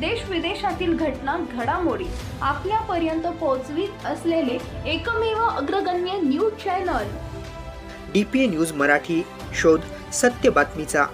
देश विदेशातील घटना घडामोडी आपल्यापर्यंत पोहोचवीत असलेले एकमेव अग्रगण्य news channel. D P A news Marathi शोध सत्य बातमीचा.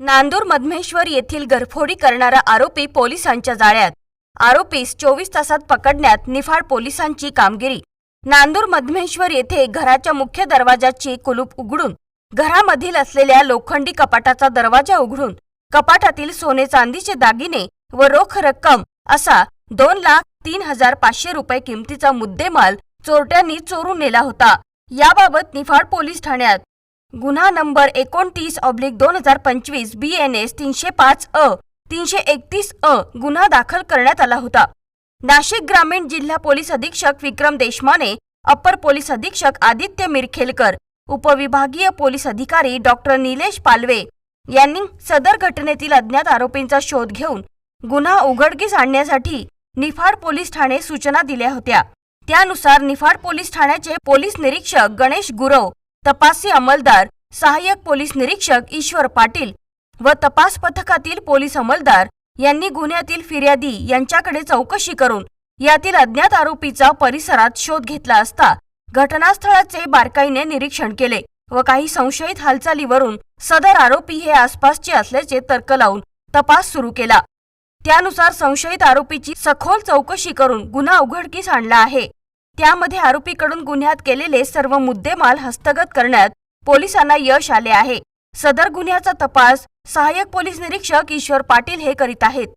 नांदूर मधमेश्वर येथील घरफोडी करणारा आरोपी पोलिसांच्या जाळ्यात. आरोपीस चोवीस तासात पकडण्यात निफाड पोलिसांची कामगिरी. नांदूर मधमेश्वर येथे घराच्या मुख्य दरवाजाची कुलूप उघडून घरामधील असलेल्या लोखंडी कपाटाचा दरवाजा उघडून कपाटातील सोने चांदीचे दागिने व रोख रक्कम असा दोन लाख तीन हजार पाचशे रुपये किमतीचा मुद्देमाल चोरट्यांनी चोरून नेला होता. याबाबत निफाड पोलीस ठाण्यात. गुन्हा नंबर एकोणतीस ऑब्लिक दोन हजार पंचवीस बी एन एस तीनशे पाच अ तीनशे एकतीस अ गुन्हा दाखल करण्यात आला होता. नाशिक ग्रामीण जिल्हा पोलीस अधीक्षक विक्रम देशमाने अप्पर पोलीस अधीक्षक आदित्य मिरखेलकर उपविभागीय पोलीस अधिकारी डॉक्टर निलेश पालवे यांनी सदर घटनेतील अज्ञात आरोपींचा शोध घेऊन गुन्हा उघडकीस आणण्यासाठी निफाड पोलीस ठाणे सूचना दिल्या होत्या. त्यानुसार निफाड पोलीस ठाण्याचे पोलीस निरीक्षक गणेश गुरव तपासी अंमलदार सहाय्यक पोलीस निरीक्षक ईश्वर पाटील व तपास पथकातील पोलीस अंमलदार यांनी गुन्ह्यातील फिर्यादी यांच्याकडे चौकशी करून यातील अज्ञात आरोपीचा परिसरात शोध घेतला असता घटनास्थळाचे बारकाईने निरीक्षण केले. व काही संशयित हालचालीवरून सदर आरोपी हे आसपासचे असल्याचे तर्क लावून तपास सुरू केला. त्यानुसार संशयित आरोपीची सखोल चौकशी करून गुन्हा उघडकीस आणला आहे. त्यामध्ये आरोपीकडून गुन्ह्यात केलेले सर्व मुद्देमाल हस्तगत करण्यात पोलिसांना यश आले आहे. सदर गुन्ह्याचा तपास सहाय्यक पोलीस निरीक्षक ईश्वर पाटील हे करीत आहेत.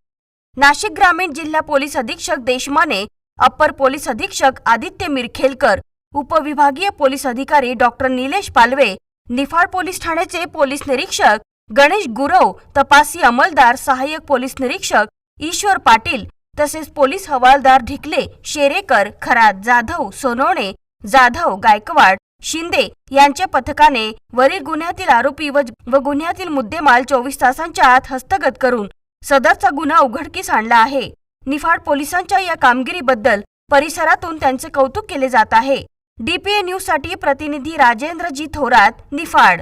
नाशिक ग्रामीण जिल्हा पोलीस अधीक्षक देशमाने अप्पर पोलीस अधीक्षक आदित्य मिरखेलकर उपविभागीय पोलीस अधिकारी डॉक्टर निलेश पालवे निफाड पोलीस ठाण्याचे पोलीस निरीक्षक गणेश गुरव तपासी अंमलदार सहाय्यक पोलीस निरीक्षक ईश्वर पाटील तसेच पोलीस हवालदार ढिकले शेरेकर खरात जाधव सोनवणे जाधव गायकवाड शिंदे यांच्या पथकाने वरील गुन्ह्यातील आरोपी व व गुन्ह्यातील मुद्देमाल चोवीस तासांच्या आत हस्तगत करून सदरचा गुन्हा उघडकीस आणला आहे. निफाड पोलिसांच्या या कामगिरीबद्दल परिसरातून त्यांचे कौतुक केले जात आहे. डीपीए न्यूजसाठी प्रतिनिधी राजेंद्रजी थोरात निफाड.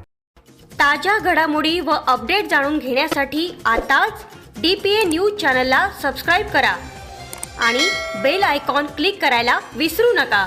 ताज्या घडामोडी व अपडेट जाणून घेण्यासाठी आताच डी पी ए न्यूज चॅनलला सबस्क्राईब करा आणि बेल आयकॉन क्लिक करायला विसरू नका.